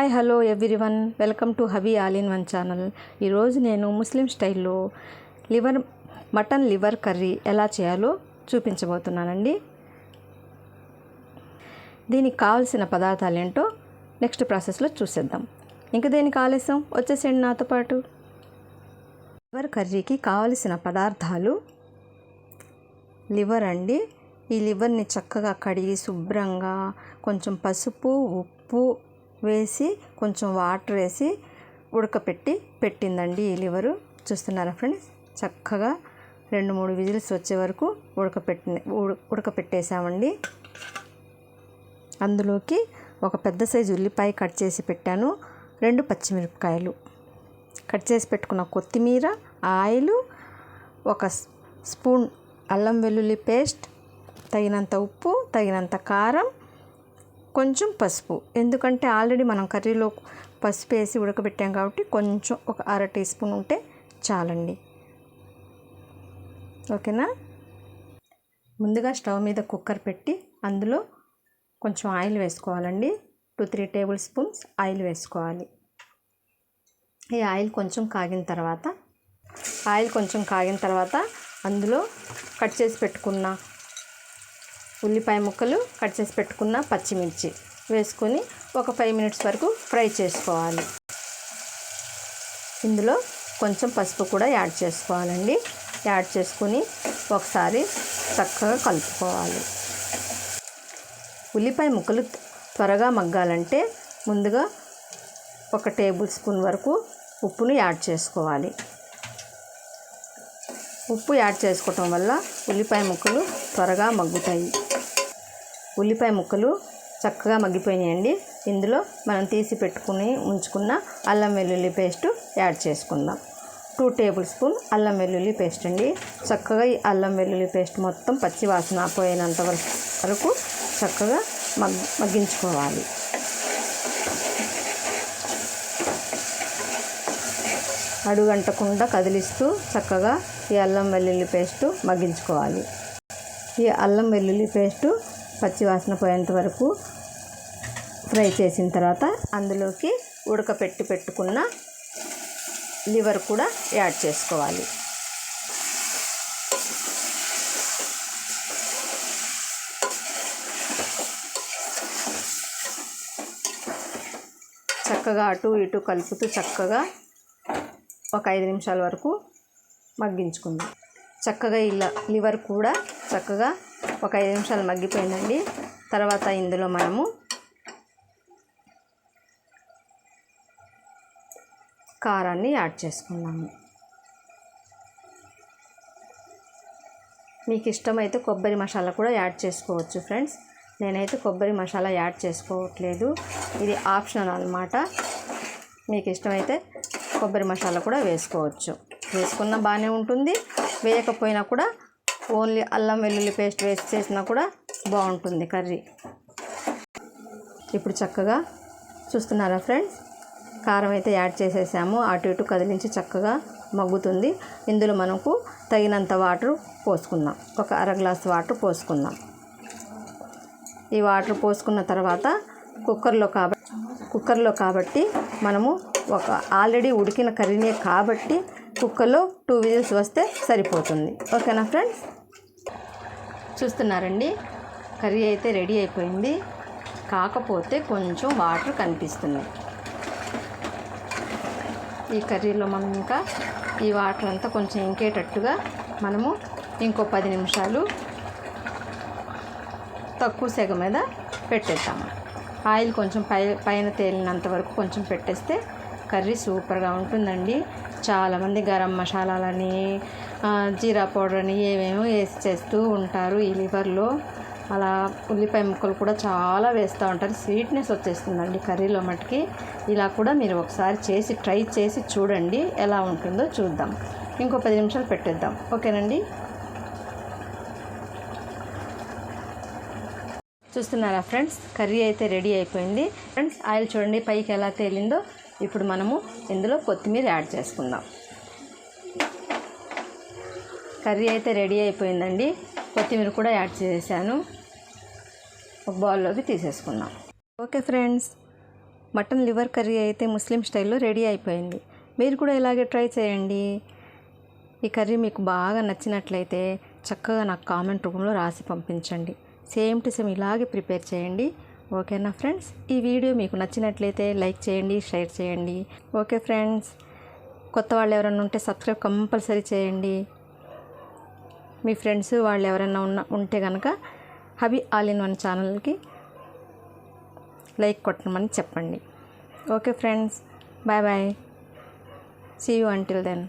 Hi hello everyone. Welcome to hobby all in one channel. ఈరోజు నేను ముస్లిం స్టైల్లో liver mutton liver curry ఎలా చేయాలో చూపించబోతున్నానండి. దీనికి కావాల్సిన పదార్థాలు ఏంటో నెక్స్ట్ ప్రాసెస్లో చూసేద్దాం. ఇంకా దేనికి ఆలస్యం? వచ్చేసేయండి నాతో పాటు. లివర్ కర్రీకి కావలసిన పదార్థాలు లివర్ అండి. ఈ లివర్ని చక్కగా కడిగి శుభ్రంగా కొంచెం పసుపు ఉప్పు వేసి కొంచెం వాటర్ వేసి ఉడకపెట్టి పెట్టిందండి ఈ లివరు. చూస్తున్నారా ఫ్రెండ్స్? చక్కగా రెండు మూడు విజిల్స్ వచ్చే వరకు ఉడకపెట్టి ఉడకపెట్టేసామండి అందులోకి ఒక పెద్ద సైజు ఉల్లిపాయ కట్ చేసి పెట్టాను. రెండు పచ్చిమిరపకాయలు. కట్ చేసి పెట్టుకున్న కొత్తిమీర ఆయిల్ ఒక స్పూన్ అల్లం వెల్లుల్లి పేస్ట్ తగినంత ఉప్పు తగినంత కారం కొంచెం పసుపు. ఎందుకంటే ఆల్రెడీ మనం కర్రీలో పసుపు వేసి ఉడకబెట్టాం కాబట్టి కొంచెం ఒక అర టీ స్పూన్ ఉంటే చాలండి. ఓకేనా? ముందుగా స్టవ్ మీద కుక్కర్ పెట్టి అందులో కొంచెం ఆయిల్ వేసుకోవాలండి. Two three table spoons oil వేసుకోవాలి. ఈ ఆయిల్ కొంచెం కాగిన తర్వాత ఆయిల్ కొంచెం కాగిన తర్వాత అందులో కట్ చేసి పెట్టుకున్న ఉల్లిపాయ ముక్కలు కట్ చేసి పెట్టుకున్న పచ్చిమిర్చి వేసుకొని ఒక ఫైవ్ మినిట్స్ వరకు ఫ్రై చేసుకోవాలి. ఇందులో కొంచెం పసుపు కూడా యాడ్ చేసుకోవాలండి. యాడ్ చేసుకొని ఒకసారి చక్కగా కలుపుకోవాలి. ఉల్లిపాయ ముక్కలు త్వరగా మగ్గాలంటే ముందుగా ఒక టేబుల్ స్పూన్ వరకు ఉప్పును యాడ్ చేసుకోవాలి. ఉప్పు యాడ్ చేసుకోవటం వల్ల ఉల్లిపాయ ముక్కలు త్వరగా మగ్గుతాయి. ఉల్లిపాయ ముక్కలు చక్కగా మగ్గిపోయినాయండి. ఇందులో మనం తీసి పెట్టుకుని ఉంచుకున్న అల్లం వెల్లుల్లి పేస్ట్ యాడ్ చేసుకుందాం. టూ టేబుల్ స్పూన్ అల్లం వెల్లుల్లి పేస్ట్ అండి. చక్కగా ఈ అల్లం వెల్లుల్లి పేస్ట్ మొత్తం పచ్చి వాసన పోయినంత వరకు చక్కగా మగ్ మగ్గించుకోవాలి. అడుగంటకుండా కదిలిస్తూ చక్కగా ఈ అల్లం వెల్లుల్లి పేస్టు మగ్గించుకోవాలి. ఈ అల్లం వెల్లుల్లి పేస్టు పచ్చివాసన పోయేంత వరకు ఫ్రై చేసిన తర్వాత అందులోకి ఉడకపెట్టి పెట్టుకున్న లివర్ కూడా యాడ్ చేసుకోవాలి. చక్కగా అటు ఇటు కలుపుతూ చక్కగా ఒక ఐదు నిమిషాల వరకు మగ్గించుకుందాం. చక్కగా ఇలా లివర్ కూడా చక్కగా ఒక ఐదు నిమిషాలు మగ్గిపోయిందండి. తర్వాత ఇందులో మనము కారాన్ని యాడ్ చేసుకున్నాము. మీకు ఇష్టమైతే కొబ్బరి మసాలా కూడా యాడ్ చేసుకోవచ్చు ఫ్రెండ్స్. నేనైతే కొబ్బరి మసాలా యాడ్ చేసుకోవట్లేదు. ఇది ఆప్షనల్ అనమాట మీకు ఇష్టమైతే కొబ్బరి మసాలా కూడా వేసుకోవచ్చు. వేసుకున్న బాగానే ఉంటుంది. వేయకపోయినా కూడా ఓన్లీ అల్లం వెల్లుల్లి పేస్ట్ వేసి చేసినా కూడా బాగుంటుంది కర్రీ. ఇప్పుడు చక్కగా చూస్తున్నారా ఫ్రెండ్స్? కారం అయితే యాడ్ చేసేసాము. అటు ఇటు కదిలించి చక్కగా మగ్గుతుంది. ఇందులో మనకు తగినంత వాటర్ పోసుకుందాం. ఒక అర గ్లాస్ వాటర్ పోసుకుందాం. ఈ వాటర్ పోసుకున్న తర్వాత కుక్కర్లో కాబట్టి కుక్కర్లో కాబట్టి మనము ఒక ఆల్రెడీ ఉడికిన కర్రీనే కాబట్టి కుక్కర్లో టూ విజిల్స్ వస్తే సరిపోతుంది. ఓకేనా ఫ్రెండ్స్? చూస్తున్నారండి. కర్రీ అయితే రెడీ అయిపోయింది. కాకపోతే కొంచెం వాటర్ కనిపిస్తున్నాయి ఈ కర్రీలో మనం ఇంకా ఈ వాటర్ అంతా కొంచెం ఇంకేటట్టుగా మనము ఇంకో పది నిమిషాలు తక్కువ సెగ మీద పెట్టేద్దాము. ఆయిల్ కొంచెం పై పైన తేలినంత వరకు కొంచెం పెట్టేస్తే కర్రీ సూపర్గా ఉంటుందండి. చాలామంది గరం మసాలాలని జీరా పౌడర్ అని ఏమేమో వేసి చేస్తూ ఉంటారు ఈ లివర్లో. అలా ఉల్లిపాయ ముక్కలు కూడా చాలా వేస్తూ ఉంటారు. స్వీట్నెస్ వచ్చేస్తుందండి కర్రీలో మటుకి. ఇలా కూడా మీరు ఒకసారి చేసి ట్రై చేసి చూడండి ఎలా ఉంటుందో చూద్దాం. ఇంకో పది నిమిషాలు పెట్టేద్దాం. ఓకేనండి? చూస్తున్నారా ఫ్రెండ్స్? కర్రీ అయితే రెడీ అయిపోయింది. ఫ్రెండ్స్ ఆయిల్ చూడండి పైకి ఎలా తేలిందో. ఇప్పుడు మనము ఇందులో కొత్తిమీర యాడ్ చేసుకుందాం. కర్రీ అయితే రెడీ అయిపోయిందండి. కొత్తిమీర కూడా యాడ్ చేశాను. ఒక బౌల్లోకి తీసేసుకున్నాం. Okay friends mutton liver curry అయితే ముస్లిం స్టైల్లో రెడీ అయిపోయింది. మీరు కూడా ఇలాగే ట్రై చేయండి. ఈ కర్రీ మీకు బాగా నచ్చినట్లయితే చక్కగా నాకు కామెంట్ రూపంలో రాసి పంపించండి. సేమ్ టు సేమ్ ఇలాగే ప్రిపేర్ చేయండి. ఓకేనా ఫ్రెండ్స్? ఈ వీడియో మీకు నచ్చినట్లయితే లైక్ చేయండి షేర్ చేయండి. ఓకే ఫ్రెండ్స్ కొత్త వాళ్ళు ఎవరైనా ఉంటే సబ్స్క్రైబ్ కంపల్సరీ చేయండి. మీ ఫ్రెండ్స్ వాళ్ళు ఎవరైనా ఉన్న ఉంటే కనుక హబీ ఆల్ ఇన్ వన్ ఛానల్కి లైక్ కొట్టమని చెప్పండి. Okay friends bye bye. See you until then